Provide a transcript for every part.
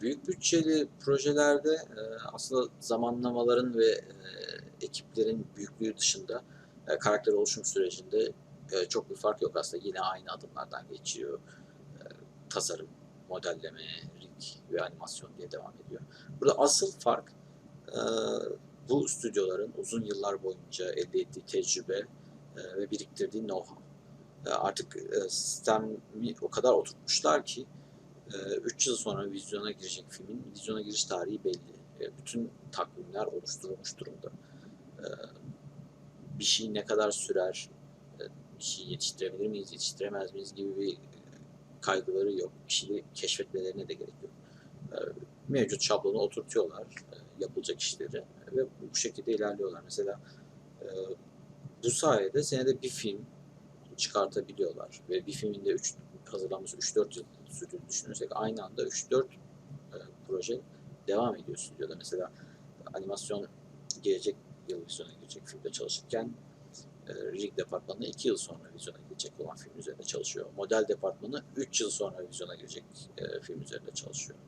Büyük bütçeli projelerde e, aslında zamanlamaların ve e, ekiplerin büyüklüğü dışında e, karakter oluşum sürecinde çok bir fark yok aslında. Yine aynı adımlardan geçiyor. Tasarım, modelleme, rig ve animasyon diye devam ediyor. Burada asıl fark bu stüdyoların uzun yıllar boyunca elde ettiği tecrübe ve biriktirdiği know-how. Artık sistemi o kadar oturtmuşlar ki 3 yıl sonra vizyona girecek filmin vizyona giriş tarihi belli. E, Bütün takvimler oluşturulmuş durumda. E, Bir şey ne kadar sürer, e, bir şey yetiştirebilir miyiz, yetiştiremez miyiz gibi bir kaygıları yok. Bir şeyi keşfetmelerine de gerek yok. E, Mevcut şablonu oturtuyorlar, e, yapılacak işleri ve bu şekilde ilerliyorlar. Mesela e, bu sayede senede bir film çıkartabiliyorlar ve bir filmin de 3 hazırlanması 3-4 yıl sürdüğünü düşünürsek aynı anda 3-4 e, proje devam ediyor stüdyoda. Mesela animasyon gelecek yıl vizyona girecek filmde çalışırken e, rig departmanı 2 yıl sonra vizyona girecek olan film üzerinde çalışıyor. Model departmanı 3 yıl sonra vizyona girecek e, film üzerinde çalışıyor.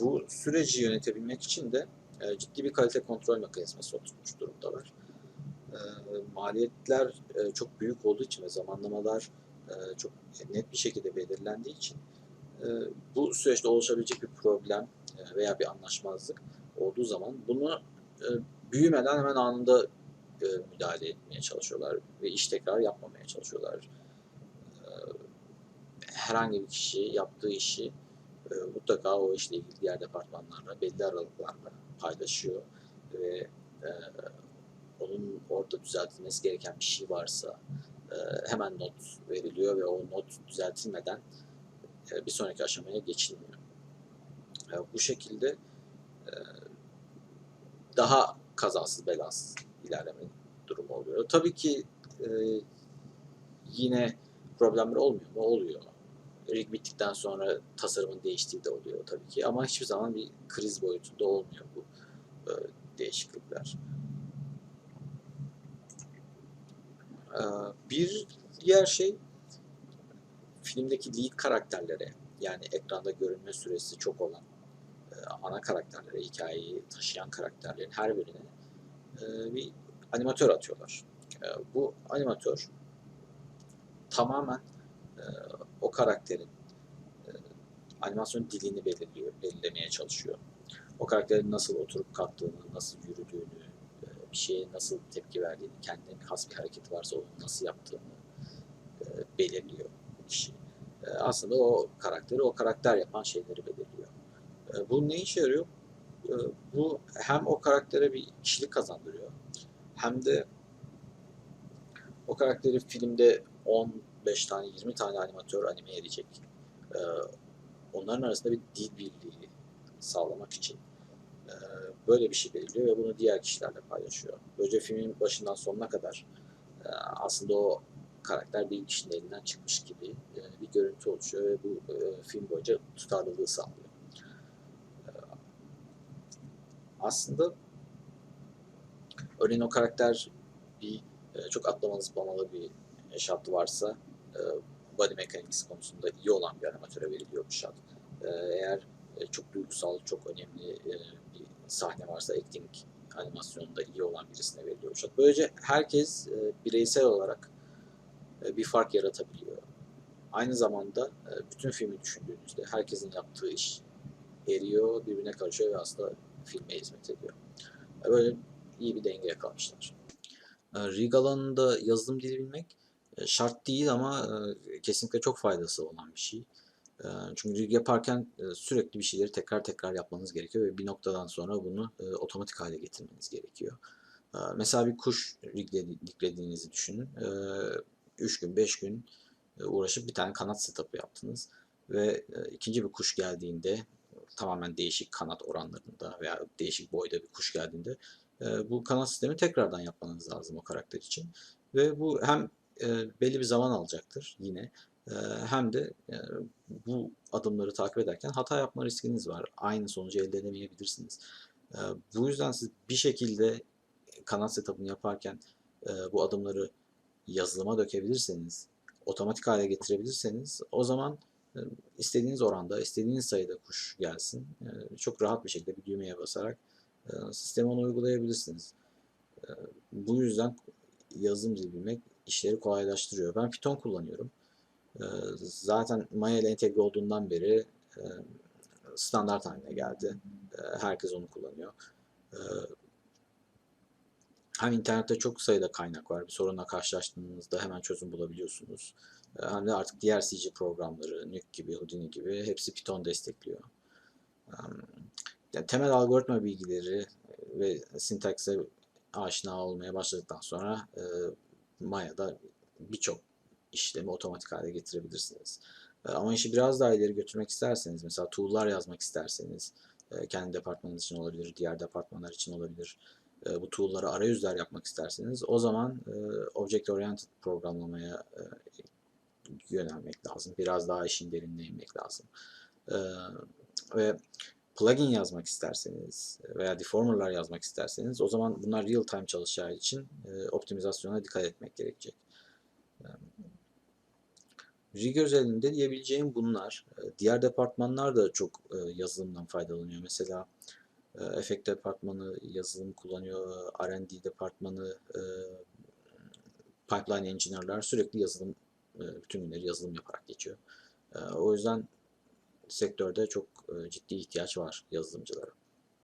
Bu süreci yönetebilmek için de e, ciddi bir kalite kontrol mekanizması oturmuş durumdalar. E, maliyetler e, çok büyük olduğu için ve zamanlamalar çok net bir şekilde belirlendiği için e, bu süreçte oluşabilecek bir problem e, veya bir anlaşmazlık olduğu zaman bunu e, büyümeden hemen anında e, müdahale etmeye çalışıyorlar ve iş tekrar yapmamaya çalışıyorlar. E, Herhangi bir kişi yaptığı işi e, mutlaka o işle ilgili diğer departmanlarla belli aralıklarla paylaşıyor ve e, onun orada düzeltilmesi gereken bir şey varsa e, hemen not veriliyor ve o not düzeltilmeden e, bir sonraki aşamaya geçilmiyor. E, bu şekilde e, daha kazasız belasız ilerleme durumu oluyor. Tabii ki e, yine problemler olmuyor mu? Oluyor. Rig bittikten sonra tasarımın değiştiği de oluyor tabii ki ama hiçbir zaman bir kriz boyutunda olmuyor bu e, değişiklikler. Bir diğer şey filmdeki lead karakterlere yani ekranda görünme süresi çok olan e, ana karakterlere, hikayeyi taşıyan karakterlerin her birine e, bir animatör atıyorlar. E, Bu animatör tamamen o karakterin animasyon dilini belirliyor, belirlemeye çalışıyor. O karakterin nasıl oturup kalktığını, nasıl yürüdüğünü, şeye nasıl tepki verdiğini, kendine has bir hareketi varsa onu nasıl yaptığını e, belirliyor bu kişi. E, Aslında o karakteri o karakter yapan şeyleri belirliyor. E, Bu ne işe yarıyor? Bu hem o karaktere bir kişilik kazandırıyor hem de o karakteri filmde 15 tane 20 tane animatör anime edecek. Onların arasında bir dil birliği sağlamak için e, böyle bir şey belirliyor ve bunu diğer kişilerle paylaşıyor. Böylece filmin başından sonuna kadar e, aslında o karakter bir kişinin elinden çıkmış gibi e, bir görüntü oluşuyor ve bu film boyunca tutarlılığı sağlıyor. Aslında örneğin o karakter bir çok atlamalı zıplamalı bir şartı varsa body mechanics konusunda iyi olan bir animatöre veriliyor bu şart. Eğer e, çok duygusal, çok önemli e, bir sahne varsa acting animasyonunda iyi olan birisine veriliyor şart. Böylece herkes e, bireysel olarak bir fark yaratabiliyor. Aynı zamanda bütün filmi düşündüğünüzde herkesin yaptığı iş eriyor, birbirine karışıyor ve aslında filme hizmet ediyor. Böyle iyi bir denge yakalamışlar. E, Rig alanında yazılım dili bilmek şart değil ama kesinlikle çok faydası olan bir şey. Çünkü yaparken sürekli bir şeyleri tekrar tekrar yapmanız gerekiyor ve bir noktadan sonra bunu otomatik hale getirmeniz gerekiyor. Mesela bir kuş riglediğinizi düşünün. 3 gün, 5 gün uğraşıp bir tane kanat setup'ı yaptınız ve ikinci bir kuş geldiğinde tamamen değişik kanat oranlarında veya değişik boyda bir kuş geldiğinde bu kanat sistemi tekrardan yapmanız lazım o karakter için. Ve bu hem belli bir zaman alacaktır yine hem de e, bu adımları takip ederken hata yapma riskiniz var. Aynı sonucu elde edemeyebilirsiniz. E, bu yüzden siz bir şekilde kanat setup'ını yaparken e, bu adımları yazılıma dökebilirseniz, otomatik hale getirebilirseniz o zaman e, istediğiniz oranda, istediğiniz sayıda kuş gelsin. Çok rahat bir şekilde bir düğmeye basarak sistemi onu uygulayabilirsiniz. Bu yüzden yazılım dili bilmek işleri kolaylaştırıyor. Ben Python kullanıyorum. E, zaten Maya ile entegre olduğundan beri e, standart haline geldi. E, herkes onu kullanıyor. E, hem internette çok sayıda kaynak var. Bir sorunla karşılaştığınızda hemen çözüm bulabiliyorsunuz. E, hem de artık diğer C programları, Nuke gibi, Houdini gibi hepsi Python destekliyor. E, yani temel algoritma bilgileri ve sintakse aşina olmaya başladıktan sonra e, Maya'da birçok işlemi otomatik hale getirebilirsiniz. E, ama işi biraz daha ileri götürmek isterseniz, mesela tool'lar yazmak isterseniz, e, kendi departmanınız için olabilir, diğer departmanlar için olabilir. E, bu tool'ları arayüzler yapmak isterseniz, o zaman e, Object Oriented programlamaya yönelmek lazım. Biraz daha işin derinine inmek lazım. Ve plugin yazmak isterseniz veya deformerlar yazmak isterseniz o zaman bunlar real time çalışacağı için optimizasyona dikkat etmek gerekecek. Rig özelinde diyebileceğim bunlar. E, diğer departmanlar da çok e, yazılımdan faydalanıyor. Mesela e, efekt departmanı yazılım kullanıyor, R&D departmanı, pipeline engineer'lar sürekli yazılım, bütün günleri yazılım yaparak geçiyor. O yüzden sektörde çok ciddi ihtiyaç var yazılımcılara.